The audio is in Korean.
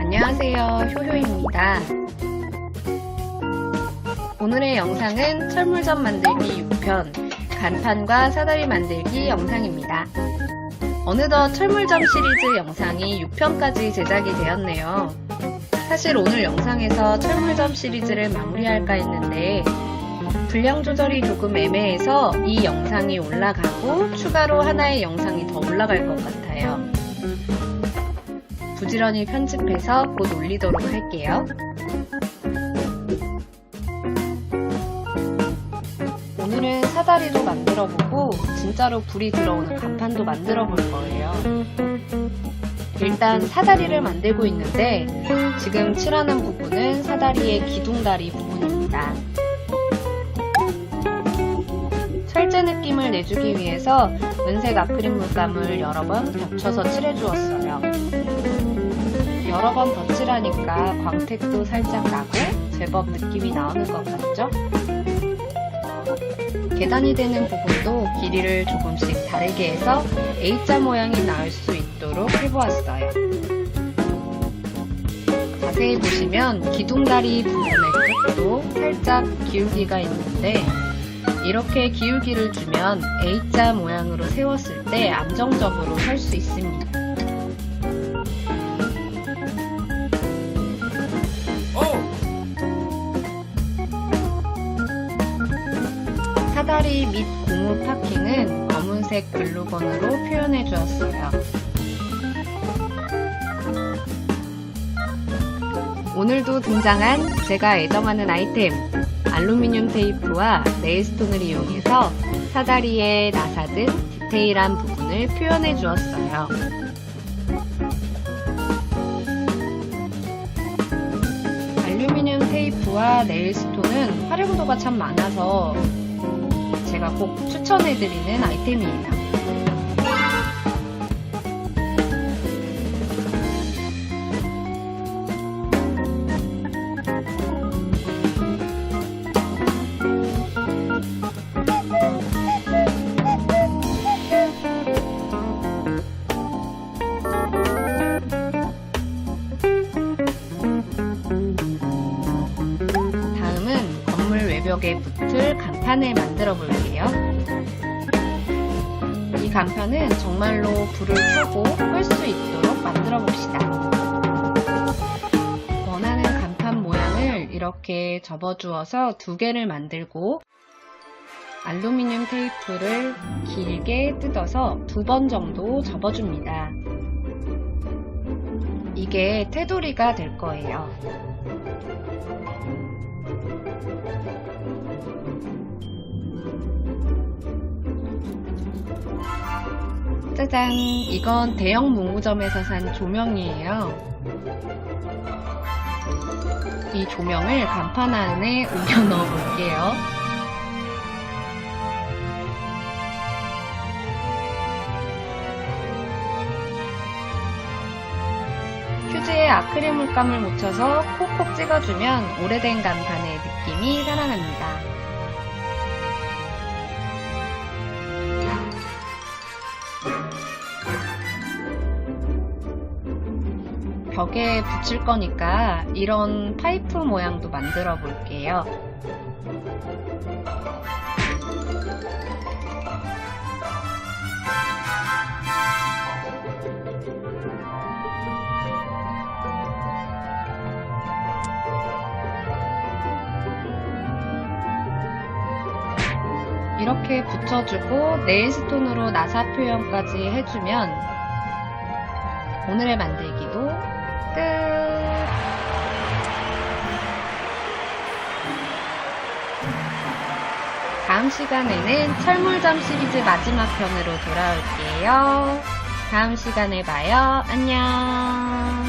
안녕하세요. 효효입니다. 오늘의 영상은 철물점 만들기 6편 간판과 사다리 만들기 영상입니다. 어느덧 철물점 시리즈 영상이 6편까지 제작이 되었네요. 사실 오늘 영상에서 철물점 시리즈를 마무리할까 했는데 분량 조절이 조금 애매해서 이 영상이 올라가고 추가로 하나의 영상이 더 올라갈 것 같아요. 부지런히 편집해서 곧 올리도록 할게요. 오늘은 사다리도 만들어보고 진짜로 불이 들어오는 간판도 만들어볼 거예요. 일단 사다리를 만들고 있는데 지금 칠하는 부분은 사다리의 기둥다리 부분입니다. 철제 느낌을 내주기 위해서 은색 아크릴 물감을 여러 번 겹쳐서 칠해주었어요. 여러 번 덧칠하니까 광택도 살짝 나고 제법 느낌이 나오는 것 같죠? 계단이 되는 부분도 길이를 조금씩 다르게 해서 A자 모양이 나올 수 있도록 해보았어요. 자세히 보시면 기둥다리 부분의 끝도 살짝 기울기가 있는데 이렇게 기울기를 주면 A자 모양으로 세웠을 때 안정적으로 설 수 있습니다. 사다리 및 고무 파킹은 검은색 글루건으로 표현해 주었어요. 오늘도 등장한 제가 애정하는 아이템 알루미늄 테이프와 네일스톤을 이용해서 사다리의 나사등 디테일한 부분을 표현해 주었어요. 알루미늄 테이프와 네일스톤은 활용도가 참 많아서 제가 꼭 추천해드리는 아이템이에요. 외벽에 붙을 간판을 만들어 볼게요. 이 간판은 정말로 불을 켜고 끌 수 있도록 만들어 봅시다. 원하는 간판 모양을 이렇게 접어주어서 두 개를 만들고 알루미늄 테이프를 길게 뜯어서 두 번 정도 접어줍니다. 이게 테두리가 될 거예요. 짜잔! 이건 대형 문구점에서 산 조명이에요. 이 조명을 간판 안에 옮겨 넣어 볼게요. 휴지에 아크릴 물감을 묻혀서 콕콕 찍어주면 오래된 간판의 느낌이 살아납니다. 벽에 붙일 거니까 이런 파이프 모양도 만들어 볼게요. 이렇게 붙여주고 네일스톤으로 나사 표현까지 해주면 오늘의 만들기도 끝! 다음 시간에는 철물점 시리즈 마지막 편으로 돌아올게요. 다음 시간에 봐요. 안녕!